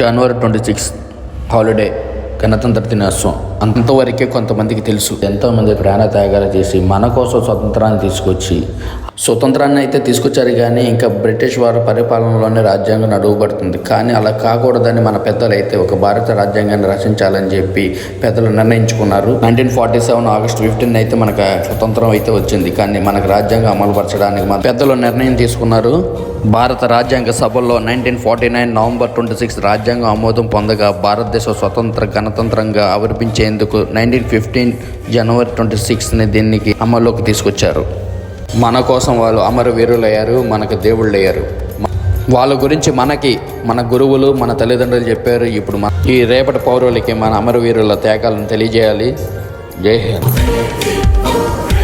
జనవరి twenty six holiday గణతంత్ర దినోత్సవం అంతవరకే కొంతమందికి తెలుసు. ఎంతోమంది ప్రాణ త్యాగాలు చేసి మన కోసం స్వతంత్రాన్ని తీసుకొచ్చి స్వతంత్రాన్ని అయితే తీసుకొచ్చారు కానీ ఇంకా బ్రిటిష్ వారి పరిపాలనలోనే రాజ్యాంగం నడువబడుతుంది. కానీ అలా కాకూడదని మన పెద్దలు అయితే ఒక భారత రాజ్యాంగాన్ని రచించాలని చెప్పి పెద్దలు నిర్ణయించుకున్నారు. Nineteen forty seven August fifteen అయితే మనకు స్వతంత్రం అయితే వచ్చింది. కానీ మనకు రాజ్యాంగం అమలుపరచడానికి మన పెద్దలు నిర్ణయం తీసుకున్నారు. భారత రాజ్యాంగ సభలో nineteen forty nine November twenty six రాజ్యాంగం ఆమోదం పొందగా భారతదేశ స్వతంత్ర గణతంత్రంగా చేసేందుకు నైన్టీన్ ఫిఫ్టీన్ జనవరి ట్వంటీ సిక్స్ని దీనికి అమల్లోకి తీసుకొచ్చారు. మన కోసం వాళ్ళు అమరవీరులయ్యారు మనకు దేవుళ్ళయ్యారు. వాళ్ళ గురించి మనకి మన గురువులు మన తల్లిదండ్రులు చెప్పారు. ఇప్పుడు మన ఈ రేపటి పౌరులకి మన అమరవీరుల త్యాగాలను తెలియజేయాలి. జై హింద్.